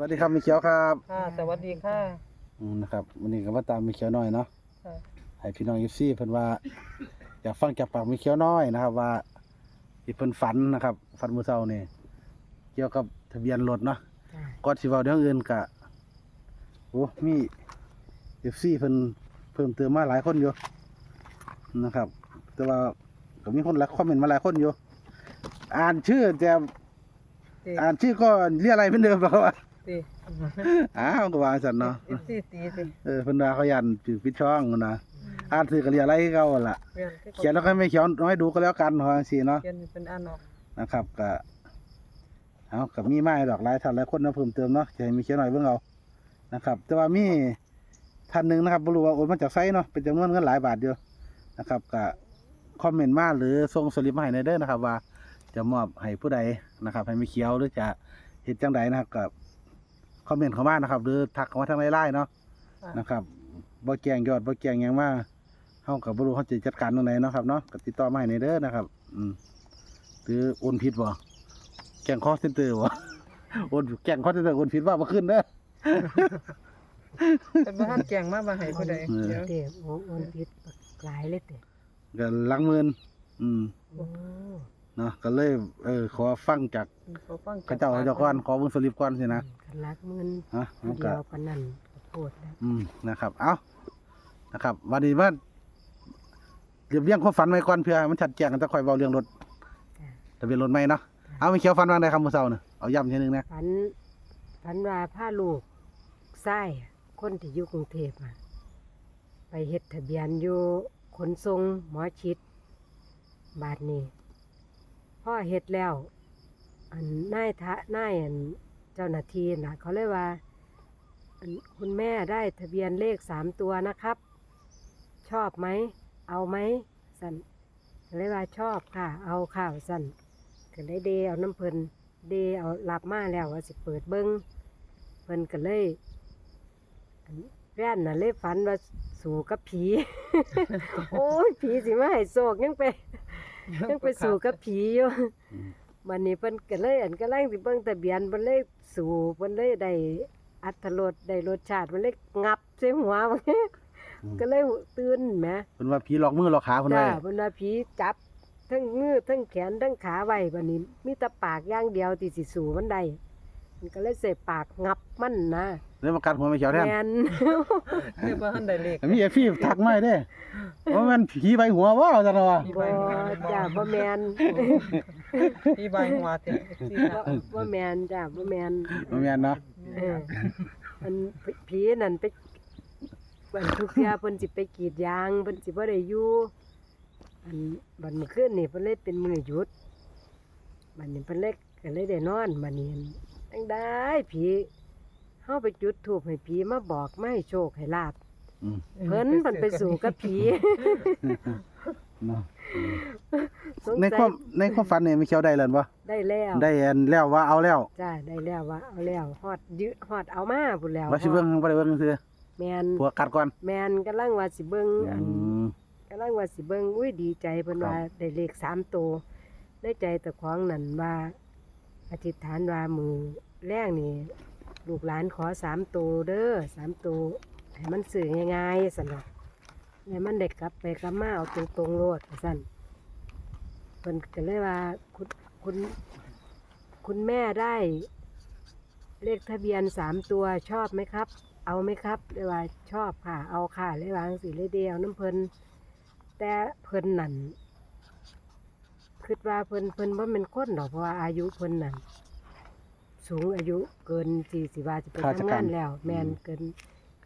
วัสดีครับมีเขียวครับค่ะ สวัสดีค่ะ อืมนะครับวันนี้ก็มาตามมีเขียวน้อยเนาะค่ะ ให้พี่น้องยิปซี่เพิ่นว่า อยากฟังจากปากมีเขียวน้อยนะครับ ว่าที่เพิ่นฝันนะครับฝันมื้อเช้านี่เกี่ยวกับทะเบียนรถเนาะก่อนสิเว้าเรื่องอื่นก็โอ้มียิปซี่เพิ่นเพิ่มเติมมาหลายคนอยู่นะครับ แต่ว่าก็มีคนหลายคอมเมนต์มาหลายคนอยู่ อ่านชื่อแต่ตีอ่านชื่อก็เรียกอะไรเหมือนเดิมแล้วว่า ตีอ้าวก็ว่าซั่นเนาะเอฟซีตีตีเออเพิ่นว่าเขายันถือปิดช่องนะอ่านถือก็เรียกอะไรคือเก่าหั่นล่ะเขียนเขียนแล้วก็ไม่เขียนน้อยดูก็แล้วกันว่าจังซี่เนาะเขียนเป็นอ่านออกนะครับก็เอากับมีไม้ดอกหลายท่านหลายคนนะเพิ่มเติมเนาะจะให้มีเขียนหน่อยเบิ่งเอานะครับ แต่ว่ามีท่านหนึงนะครับบ่รู้ว่าโอนมาจากไสเนาะเป็นจำนวนเงินหลายบาทอยู่นะครับก็คอมเมนต์มาหรือส่งสลิปมาให้ในอยเด้อนะครับว่าจะมอบให้ผู้ใดนะครับ ให้มีเขียวหรือจะเฮ็ดจังใดนะครับก็ คอมเมนต์เข้ามานะครับหรือทักเข้ามาทางไลน์เนาะค่ะ นะครับบ่แจ้งยอดบ่แจ้งหยังมาเฮาก็บ่รู้เขาจะจัดการตรงไหนเนาะครับเนาะก็ติดต่อมาให้ในเด้อนะครับ อืมหรือโอนผิดบ่แจ้งคอเซ็นเตอร์บ่โอนแจ้งคอเซ็นเตอร์โอนผิดว่าบ่ขึ้นเด้อเป็นบ้านแกงมาบ่ให้ผู้ใดเออ เดี๋ยวเด็กโอ้โอนผิดหลายเลยเด็กก็หลังหมื่นอืมโอ้เนาะก็เลยเออขอฟังจากเขาฟังเขาเจ้าเขาเจ้าก่อนขอเบิ่งสลิปก่อนสินะกัน ลักเงินฮะมันเดีก็ยวกันนั่นก็โพดแล้วอืมนะครับ เอ้านะครับวันนี้ว่าเรียบเรียงความฝันไว้ก่อนเพื่อให้มันชัดแจ้งกันจะค่อยเว้าเรื่องรถจ้ะทะเบียนรถใหม่เนาะเอามีเขียวฝันว่าไดครับมื้อเช้าน่ะเอาย้ำทีนึงนะฝันฝันว่าผ้าลูกไส้คนที่อยู่กรุงเทพอะไปเฮ็ดทะเบียนอยู่ขนส่งหมอชิด บาทนี้พ่อเฮ็ดแล้ว อันนายทะนายอัน เจ้าหน้าที่นะเขาเลยว่าอันคุณแม่ได้ทะเบียนเลขสามตัวนะครับ ชอบไหม เอาไหมสันก็เลยว่าชอบค่ะ เอาค่ะสันก็เลยเดเอาน้ำเพิ่นเดเอาหลับมาแล้วว่าสิเปิดเบิ้งเพิ่นก็เลยอันแว่นน่ะเลยฝันว่าสู่กับผี โอ้ยผีสิมาให้โศกยังไปยังไปสู่กับผีอยู่อืมวันนี้เพิ่นก็เลยอันก็ลังสิเบิ่งทะเบียนเพิ่นเลย สู่เพิ่นเลยได้อัตรสได้รสชาติเพิ่นเลยงับใส่หัวก็เลยตื่นแหมเพิ่นว่าผีหลอกมือหลอกขาเพิ่นไว้จ้าเพิ่นว่าผีจับทั้งมือทั้งแขนทั้งขาไว้บัดนี้มีแต่ปากอย่างเดียวที่สิสู่มันได้มันก็เลยใส่ปากงับมันนะ เลยมากัดหัวไม่เขียวแทนแม่นเรียกว่าหันได้เลขมีไอ้พี่ทักมาให้เด้ว่ามันผีใบหัวว่าจังว่าบ่จ้าบ่แม่นพี่ใบหัวเต็มที่บ่บ่แม่นจ้าบ่แม่นบ่แม่นเนาะเออมันผีนั่นไปวันทุกเที่ยเพิ่นสิไปกรีดยางเพิ่นสิบ่ได้อยู่อันบัดมื้อคืนนี่เพิ่นเลยเป็นมื้อหยุดบัดนี้เพิ่นเลยก็เลยได้นอนบัดนี้จังได้ผี เฮาไปจุดธูปให้ผีมาบอกมาให้โชคให้ลาบอืมเพิ่นเพิ่นไปสู่กับผีเนาะสงในสัความยในความฝันนี่ไม่เขียวได้แล้วบ่ได้แล้วได้อันแล้วว่าเอาแล้วจ้าได้แล้วว่าเอาแล้วฮอดยืดฮอดเอามาพุ่นแล้วว่าสิเบิ่งบ่ได้เบิ่งซื่อแม่นผัวกัดก่อนแม่นกำลังว่าสิเบิ่งอัน อืมกำลังว่าสิเบิ่งอุ้ยดีใจเพิ่นครับ ว่าได้เลขสามตัวในใจตะของนั่นว่าอธิษฐานว่ามือแรกนี่ ลูกหลานขอสามตัวเด้อสามตัวให้มันสื่อง่ายๆสั่นน่ะให้มันเด็กกลับไปกลับมาเอาตรงๆโลดว่าสั่นเพิ่นก็เลยว่าคุณคุณคุณแม่ได้ เลขทะเบียนสามตัวชอบไหมครับ เอาไหมครับเลยว่าชอบค่ะ เอาค่ะเลยวางสีเลยเดียวน้ำเพลินแต่เพลินนั่นคิดว่าเพลินเพลินว่าเป็นคนดอกเพราะว่าอายุเพลินนั่น สูงอายุเกินสี่สิบว่าจะไปทำงานแล้ว แมนเกิน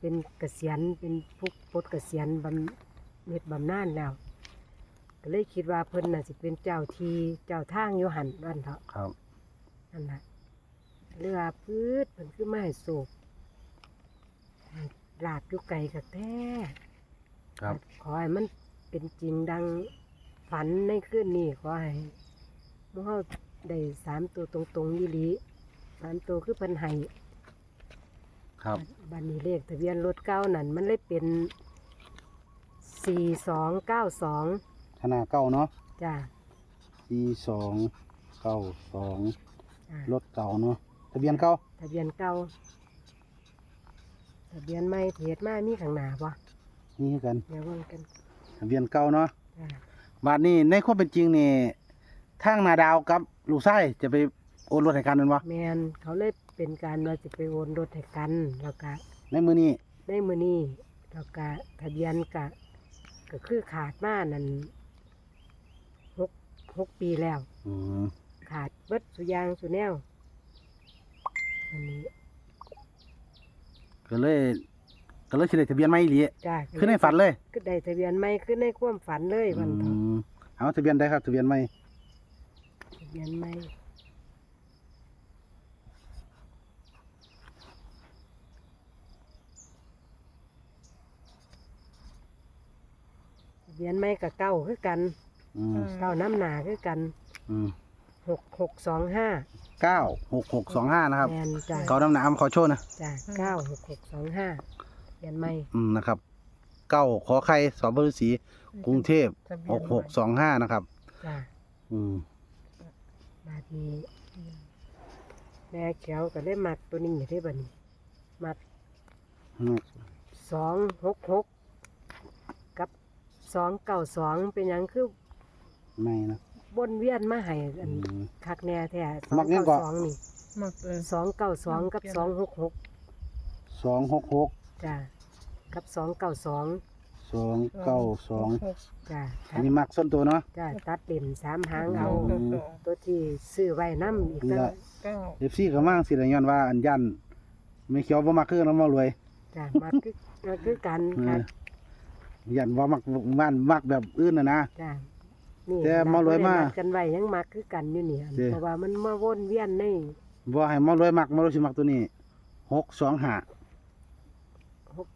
เป็นเกษียณเป็นผู้ปลดเกษียณบำเหน็ดบำนาญแล้ว ก็เลยคิดว่าเพิ่นน่ะสิเป็นเจ้าทีเจ้าทางอยู่หันวันเถาะครับ นั่นแหละเรือพืชมันคือไม้โศกให้ลาบอยู่ไก่กับแท้ ครับ ขอให้มันเป็นจริงดังฝันในคืนนี้ขอให้หมู่เฮาได้สามตัวตรงๆยี่หลี สามตัวคือเพิ่นให้ครับ บันนี้เลขทะเบียนรถเก้านั่นมันเลยเป็นสี่สองเก้าสองขนาดเก่าเนาะจ้าปีสองเก้าสองจ้ารถเก่าเนาะทะเบียนเก่าทะเบียนเก่าทะเบียนใหม่เพจมามีข้างหน้าบ่นี่คือกันเดี๋ยวเบิ่งกันทะเบียนเก่าเนาะจ้าบาดนี้ในความเป็นจริงนี่ทางนาดาวกับลูกไส้จะไป โอนรถให้กันแม่นบ่แมนเขาเลยเป็นการว่าจะไปโอนรถให้กัน แล้วก็ในมื้อนี้ได้มือนี้แล้วก็ทะเบียนกะก็คือขาดมานั่นหกหกปีแล้ว อืมขาดเบิดสุอยางสุแนวอันนี้ก็เลยก็เลยสิได้ทะเบียนใหม่อีหลีจ้าขึ้นในฝันเลยก็ได้ทะเบียนใหม่ขึ้นในความฝันเลยวันทองอืมเอาทะเบียนใดครับทะเบียนใหม่ ทะเบียนใหม่ ทะเบียนใหม่กับเก้าคือกันอืมเก้าน้ำหนาคือกันอืมหกหกสองห้าเก้าหกหกสองห้านะครับ แมนจ้าเกาน้ำหนามขอโชว์นะ จ้าเก้าหกหกสองห้าเรียนไม่อืมนะครับ เก้าขอไข่สอบฤษีกรุงเทพทะเบีหยนกหกสองห้านะครับ จ้าอืมบาดนี้แม่แก้วก็ได้มักตัวนี้อยู่ที่บัดนี้มักอืมสองหกหกกับ สองเก้าสองเป็นหยังคือไม่นะบนเวียนมาให้อัอืนมคักแน่แท้สอมังกยังเก้าก็สองนี่มักเออสองเก้าสองกับสองหกหกสองหกหกจ้ากับสองเก้าสองสองเก้าสองหกจ้าอันนี้มักส้นตัวเนาะ จ้าตัดเด่นสามหางเก้าเอาเก้าสองตัวที่ซื้อไว้น้ำอีกนี่แล้วละเก้าเอฟซีก็มั่งสิละย้อนว่าอันยันไม่เขียวบ่มักคือน้ำมารวย จ้ามักคือมักคือกันเอค่ะอ ยันว่ามักบ้านมักแบบอื่นน่ะนะ จ้านี่แต่มารวยมานัดกันไว้ยังมักคือกันอยู่เนี่ยเด้เพราะว่ามันมาวนเวียนในบ่ให้มารวยมักมารวยสิมักตัวนี้หกสองห้าหก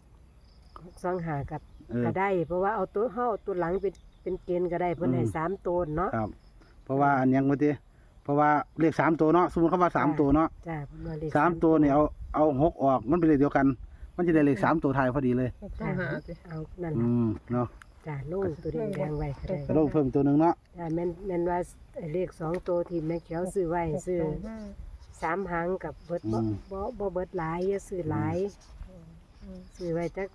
สองหากับเออ ก็ได้ เพราะว่าเอาตัวเฮาเอาตัวหลังเป็นเป็นเกณฑ์ก็ได้เพิ่นให้อืมสามตัวเนาะ ครับ เพราะว่าอันยังบ่ติเพราะว่าเลขสามตัวเนาะสมมุติคำว่าสามตัวเนาะจ้าเพิ่นมาเลขสามตัวนี่เอาเอาหกออกมันเป็นเลขเดียวกัน มันจะได้เลขสามตัวท้ายพอดีเลยหกสอจ้างห้าสิเอานั่นอืล่ะมเนาะจ้าลงตัวแดงๆไว้ก็ได้กระโดดเพิ่มตัวหนึงเนาะจ้าแม่นแม่นว่าไอ้เลขสองตัวที่แม่เขียวซื้อไว้หกซื้อสองห้าสามหางกับเบิดบ่บ่บ่เบิดหลายอย่าซื้อหลายอืมซื้อไว้จัก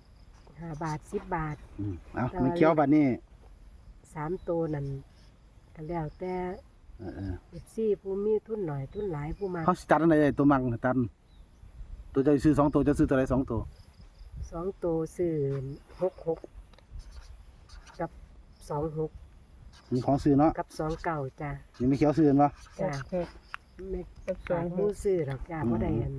ห้าบาทสิบบาท อืมเอาแต่ว่าไม่เคี้ยวบัดนี้สามตัวนั่นก็แล้วแต่เออเออเอฟซีผู้มีทุนหน่อยทุนหลายผู้มาเขาสิตัดอันไหนได้ตัวมังตัด ตัวจะซื้อสองตัวจะซื้อตัวใดสองตัวสองตัวซื้อหกหกกับสองหกมีของซื้อเนาะกับสองเก่าจ้ะยังไม่เคี้ยวซื้อเห็นปะหจ้ะกหกไม่กับสอฝางกหผู้กซื้อหรอกจ้ะเพราะใดอัน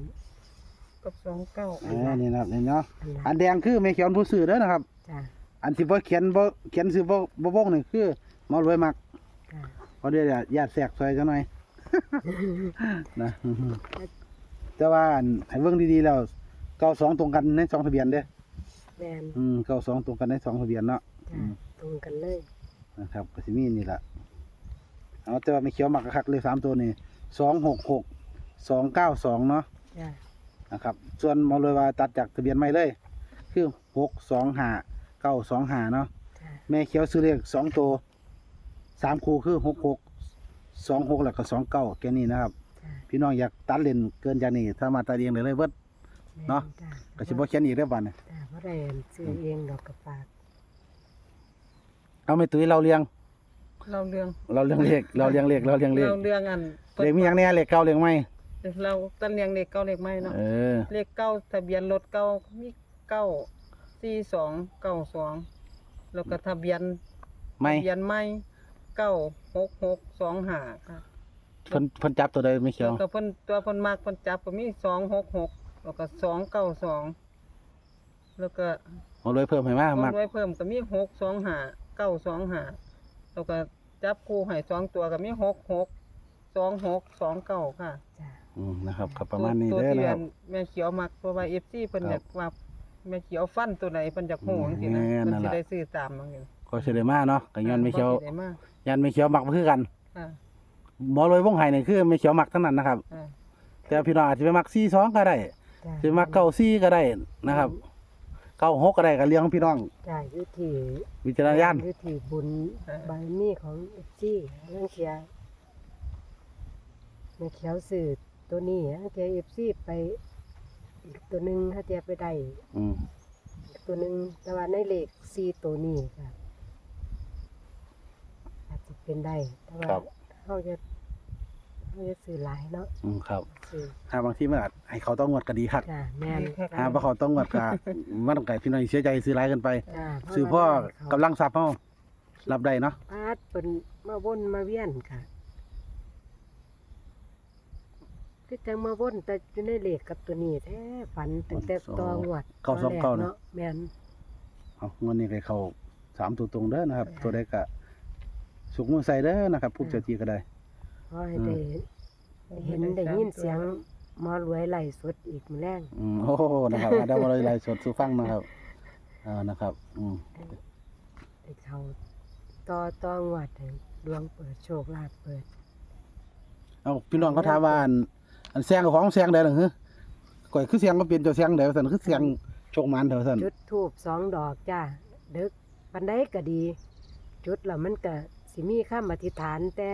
กับสองเก้าเออนี่นะครับนี่เนาะอันอันั้นนแดงคือไม่เขียวผู้ซื้อเด้อนะครับ จ้ะอันที่บ่เขียนบ่เขียนซื้อบ่บ่บ่งนี่คือมารวยมักจ้ะเพราะเดี๋ยวอย่าญาติแทรกซอยจังหน่อยนะอือฮึ แต่ว่าอันให้เบิ่งดีๆแล้วเก้าสองตรงกันในสองทะเบียนเด้อแมนอืมเก้าสองตรงกันในสองทะเบียนเนาะจ้ะตรงกันเลยนะครับก็สิมีนี่ล่ะเอาแต่ว่าไม่เขียวมักคักๆเลยสามตัวนี่สองหกหกสองเก้าสองเนาะจ้ะนะครับ ส่วนมอเลยว่าตัดจากทะเบียนไม่เลย คือหกสองห้าเก้าสองห้าเนาะ จ้ะแม่เขียวซื้อเลขสองตัวสามคู่คือหกหกสองหกแล้วก็สองเก้าแค่นี้นะครับจ้ะ พี่น้องอยากตัดเล่นเกินจากนี้ถ้ามาตัดเองเลยเลยเบิดแม่เนาะจ้ะก็สิบ่เขียนอีกเด้อบัดนี้จ้ะเพราะใดอันซื้อเองดอกกระปากเอาไม่ตุ้ยเราเลี้ยง เราเรื่องเราเลี้ยงเลขเราเลี้ยงเลขเราเลี้ยงเลขเราเรื่องอันเลขมีอย่างแน่เลขเก้าเลขไม่เราตันเรียงเลขเก้าเลขไม่เนาะเออเลขเก้าทะเบียนรถเก้ามีเก้าสี่สองเก้าสองแล้วก็ทะเบียนไม่ทะเบียนไม่เก้าหกหกสองห้าค่ะ เพิ่นเพิ่นจับตัวใดไม่เขียแล้ววก็เพิ่นตัวเพิ่นมากเพิ่นจับก็มีสองหกหกแล้วก็สองเก้าสองแล้วก็เอาเลยเพิ่มให้มาเอามักไว้เพิ่มก็มีหกสองห้าเก้าสองห้าแล้วก็จับคู่ให้สองตัวก็มีหกหกสองหกสองเก้าค่ะจ้ะอืมนะครับก็ประมาณนี้ตัวเด้อที่นะครับ แม่เขียวมักเพราะว่า FC เพิ่นครับอยากว่าแม่เขียวฟันตัวไหนเพิ่นอยากฮู้จังซี่นะแม่นเพิ่นนั่นสิล่ะ ได้ซื้อตามจังซี่ก็สิได้มาเนาะก็ย้อนไม่เขียวก็สิได้มายันไม่เขียวมักบ่คือกัน ค่ะ หมอรวยวงไห้นี่คือไม่เขียวมักเท่านั้นนะครับอ่าแต่พี่น้องอาจจะไปมัก42ก็ได้จ้ะสิมัก94ก็ได้นะครับ96ก็ได้ก็เรื่องของพี่น้องจ้ะอยู่ที่วิจารณญาณอยู่ที่บุญบารมีของเอฟซีเรื่องเขียวแม่เขียวสื่อตัวนี้ถ้าเทียเอฟซีไปอีกตัวหนึ่งถ้าเทียไปได้อืมอีกตัวหนึ่งแต่ว่าในเลขสี่ตัวนี้ค่ะอาจจะเป็นได้แต่ว่าเขาจะ เขาจะซื้อหลายเนาะอืมครับซื้อถ้าบางที่มันอาจให้เขาต้องงวดก็ดีคักจ้าแม่นถ้าบ่เขาต้องงวดก็มันก็พี่น้องเสียใจซื้อหลายเกันไป จ้าซื้อพ่อกำลังทรัพย์เฮารับได้เนาะพาดเป็นมาวนมาเวียนค่ะคือจังมาวนแต่อยู่ในเลขกับตัวนี้แท้ฝันตั้งแต่ตองวดเก้าสองเก้าเนาะแม่น เอางวดนี้ก็เข้าสามตัวตรงเด้อนะครับค่ะตัวใดก็สุกมือใส่เด้อนะครับผู้เจ้าที่ก็ได้ ขอให้ได้เห็นได้ยินเสียงหมอรวยไหลฟ์สดอีกมื้อแรงอืมโอ้โหนะครับอะเดี๋ยวมาเลยไลฟ์สดสู่ฟังนะครับอ่านะครับ อืมได้เข้าต่อต่องวดให้ดวงเปิดโชคลาภเปิดเอาพี่น้องเขาถามว่าอันอันแซงกับของแซงได้หรือฮึก่อยคือแซงก็เป็นเจ้าแซงได้ว่าซั่นคือแซงโชคมันเถอะซั่นจุดทูบสองดอกจ้าดึกปันไดก็ดี จุดแล้วมันก็สิมีคำอธิษฐานแต่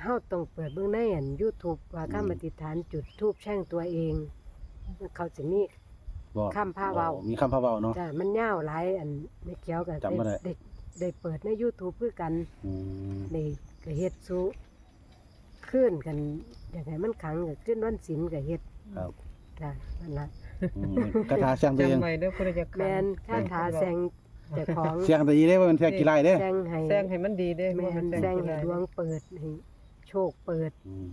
เฮาต้องเปิดเบื้องในอัน YouTube ว่าคำอธิษฐานจุดทูบแช่งตัวเอง เขาจะมี บอกคำพาเว้ามีคำพาเว้าเนาะ จ้ามันยาวหลายอันไม่เกี่ยวกับจำบ่ได้ได้ได้เปิดใน YouTube เพื่อกันอืมได้ก็เฮ็ดสู้ขึ้นกันอย่างไรมันขังก็ขึ้นวันศีลก็เฮ็ดครับจ้านั่นล่ะอืมกระทาแซงตัวเองจำไว้เด้อผู้ใดจะขัแม่นคาถาแซงเจ้าของแซงตัวนี้ได้ว่ามันแซงกี่ไร่เด้ แซงให้แซงให้มันดีเด้แม่นแซงให้ได้ดวงเปิดให้ โชคเปิดอืม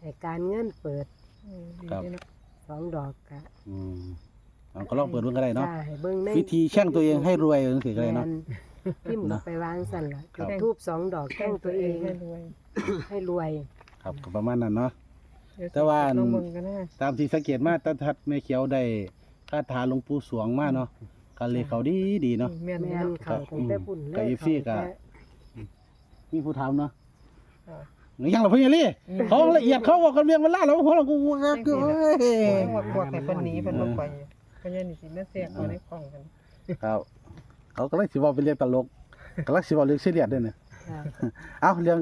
ให้การเงินเปิดอืมดีครับเด้อเนาะสองดอกกะอืมเอาก็ลองเปิดเบิ่งก็ได้เนาะจ้าให้เบิ่งในวิธีแช่งตัวเองให้รวยจังซี่ก็ได้เนาะ แม่พิมพ์เนาะไปวางสั่นล่ะครัจุบดทูบสองดอกแช่งตัวเองให้รวยให้รวย ครับก็ประมาณนั้นเนาะ เดี๋ยแต่ว่าอันลองเบิ่งกันนะตามที่สังเกตมาตาทัดแม่เขียวได้คาถาหลวงปู่สวงมาเนาะก็เลยเขาดีดีเนาะ แม่นแม่เนาะนเขาตั้งแต่บุญเลกับยอีฟี่กะเขาแต่มีผู้ถามเนาะ อ่ายังล่ะพี่ลี่อืมเขาละเอียดเขาบอกกันเรียงเวลาแล้วหัวเรากูก็เอ้ยโอ้ยหมดพวกให้เพิ่นหนีเพิ่นบ่ไปเพราะงั้นนี่สิมาแทรกเอาในกล่องกันครับเขาก็เลยสิบอกเป็นเรื่องตลกก็เลยสิบอกเรื่องซีเรียสด้วยเนี่ยจ้ะเอาเรื่อง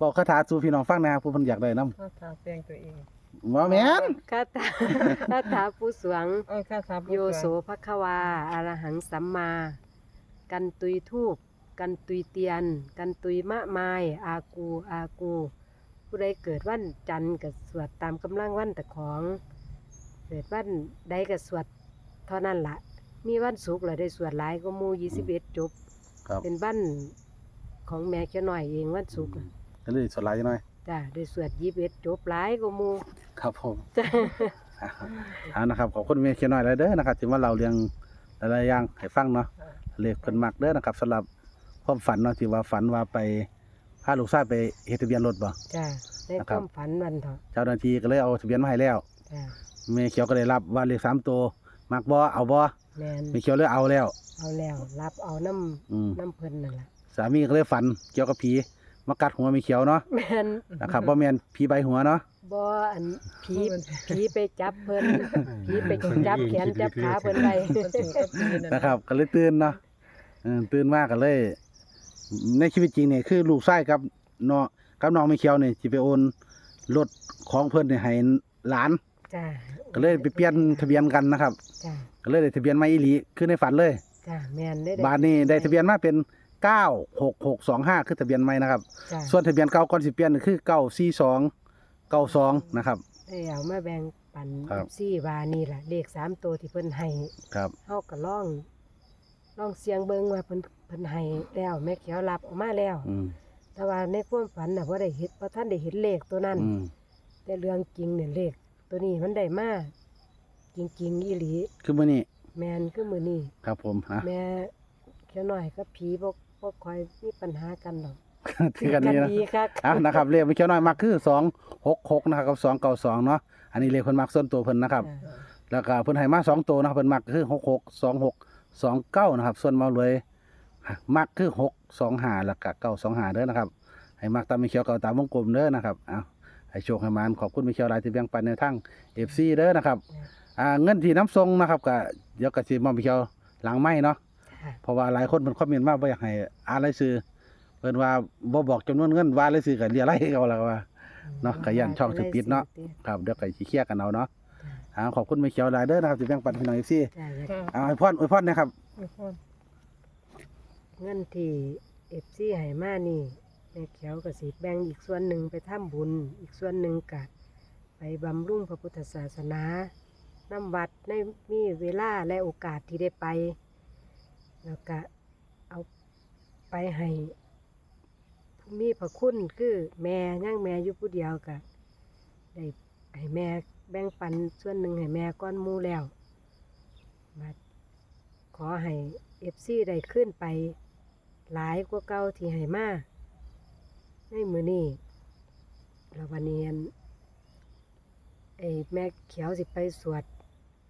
บอกคาถาสู่พี่น้องฟังแหนะผู้เพิ่นอยากได้นำข้าทาแซงตัวเองบ่แม่นคาถาคาถาผู้สวงเอ้ยข้าทาผู้โยสวยโสภควาอารหังสัมมา กันตุยทูบ กันตุยเตียน กันตุยมะไมาย อากูอากู ผู้ใดเกิดวันจันทร์ก็สวดตามกำลังวันแต่ของ เกิดวันใดก็สวดเท่านั้นละมีวันศุกร์เลยได้สวดหลายก็มูยี่สิบเอ็ดจบ ครับเป็นวันของแม่เจ้าหน่อยเองวันศุกร์อะก็เลยสดหลายจังหน่อย จ้ะได้สวดยี่สิบเอ็ดจบหลายก็มู ครับผมจ้ะ เอานะครับขอบคุณแม่เขียวน้อยหลายเด้อนะครับที่ว่าเราเรื่องหลายๆอย่างให้ฟังเนาะเลขเพิ่นมักเด้อนะครับสำหรับ ความฝันเนาะที่ว่าฝันว่าไปพาลูกชายไปเฮ็ดทะเบียนรถบ่ จ้ะได้นะคครับ วามฝันวันเถอะเจ้าหน้าที่ก็เลยเอาทะเบียนมาให้แล้วจ้ะแม่เขียวก็ได้รับว่าเลขสามตัวมักบ่เอาบ่แมนแม่เขียวเลยเอาแล้ว เอาแล้ว รับเอาน้อืมำน้ำเพิ่นนั่นล่ะสามีก็เลยฝันเกี่ยวกับผีมากัดหัวแม่เขียวเนาะแมนนะครับบ่แม่นผีใบหัวเนาะบ่อันผีผีไปจับเพิ่นผีไปจับแขนจับขาเพิ่นไว้เพิ่นถึงกับปีนั่นนะครับ ก็เลยตื่นเนาะเออตื่นมากก็เลย ในชีวิตจริงเนี่ยคือลูกชายกับน้องกับน้องแม่เขียวนี่สิไปโอนรถของเพิ่นนี่ให้หลาน จ้ะก็เลยไปเปลี่ยนทะเบียนกันนะครับ จ้ะก็เลยได้ทะเบียนใหม่อีหลีคือในฝันเลย จ้ะแมนได้บาทนี้ได้ทะเบียนมาเป็นเก้าหกหกสองห้าคือทะเบียนใหม่นะครับ จ้ะส่วนทะเบียนเก่าก่อนสิเปลี่ยนคือเก้าสี่สองเก้าสองนะครับได้เอามาแบ่งปันครับ ซี่ว่านี่ล่ะเลขสามตัวที่เพิ่นให้ครับ เฮาก็ลองลองเสียงเบิ่งว่าเพิ่น เพิ่นให้แล้วแม่เขียวรับออกมาแล้ว อืมแต่ว่าในความฝันน่ะบ่ได้เห็นบ่ทันได้เห็นเลขตัวนั้น อืมแต่เรื่องจริงเนี่ยเลขตัวนี้มันได้มาจริงๆอีหลีคือมื่อนี้แมนคือมื้อนี้ครับผมฮะ แม่เขียวน้อยกับผีบ่บ่ค่อยมีปัญหากันดอกถือกันนี้นะดีคักอะนะครับเลขไม่เขียวน้อยมากคือสองหกหกนะครับกับสองเก้าสองเนาะอันนี้เลขเพิ่นมักส่วนตัวเพิ่นนะครับจ้ะแล้วก็เพิ่นให้มาสองตัวนะครับเพิ่นมักคือหกหกสองหกสองเก้านะครับ ส่วนเมาเลย มักคือหกสองหาแล้วก็เก้าสองหาเด้อนะครับ ให้มักตามไม่เขียวเก่าตามวงกลมเด้อนะครับเอาให้โชคให้มานขอบคุณไม่เขียวหลายที่แบ่งปันในทั้งเอฟซีเด้อนะครับอ่าเงินที่น้ำทรงนะครับก็เดี๋ยวก็สิมอมไม่เขียวหลังไม่เนาะจ้ะเพราะว่าหลายคนมันคอมเมนต์มาบ่อยากให้อ่านรายชื่อเพิ่นว่าบ่บอกจำนวนเงินว่ารายชื่อก็เรียกไรเอาล่ะว่าเนาะก็ย่านช่องถึงปิดเนาะครับเดี๋ยวก็สิเคลียร์กันเอาเนาะอ่าขอบคุณแม่เขียวหลายเด้อนะครับที่แบ่งปันพี่น้อง FC จ้ะค่ะเอาให้พรอวยพรนะครับอวยพร เงินที่เอฟซีให้มานี่แม่เขียวก็สิแบ่งอีกส่วนหนึ่งไปทำบุญ อีกส่วนหนึ่งก็ไปบำรุงพระพุทธศาสนาน้ำวัดในมีเวลาและโอกาสที่ได้ไป แล้วก็เอาไปให้ผู้มีพระคุณคือแม่ย่างแม่อยู่ผู้เดียวก็ได้ให้แม่แบ่งปันส่วนหนึ่งให้แม่ก้อนมูแล้วมาขอให้เอฟซีได้ขึ้นไป หลายกว่าเก่าที่ให้มาในมือนี้แล้ววันนี้อันไอ้แม่เขียวสิไปสวด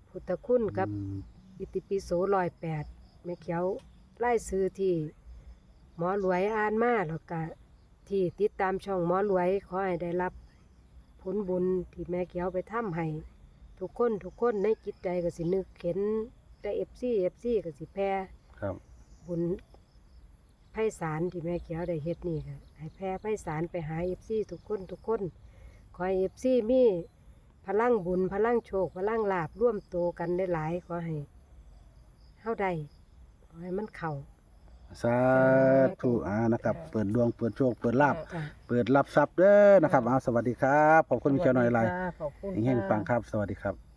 พุทธคุณกับอืมอิติปิโสร้อยแปดแม่เขียวไล่ซื้อที่หมอรวยอ่านมาแล้วก็ที่ติดตามช่องหมอรวยขอให้ได้รับผลบุญที่แม่เขียวไปทำให้ทุกคนทุกคนในจิตใจก็สินึกเห็นแต่เอฟซีเอฟซีก็สิแพ้ครับบุญ ไพศาลที่แม่เขียวได้เฮ็ดนี่ค่ะให้แพร่ไพศาลไปหาเอฟซีทุกคนทุกคนขอให้เอฟซีมีพลังบุญพลังโชคพลังลาบร่วมโตกันได้หลายขอให้เฮาได้ขอให้มันเข้าสาธุอ่านะครับ เปิดดวงเปิดโชคเปิดลาบจ้ะเปิดรับทรัพย์เด้อนะครับเอาสวัสดีครับขอบคุณแม่เขียวหน่อยหลายจ้าขอบคุณเฮงๆค่ะปังครับสวัสดีครับ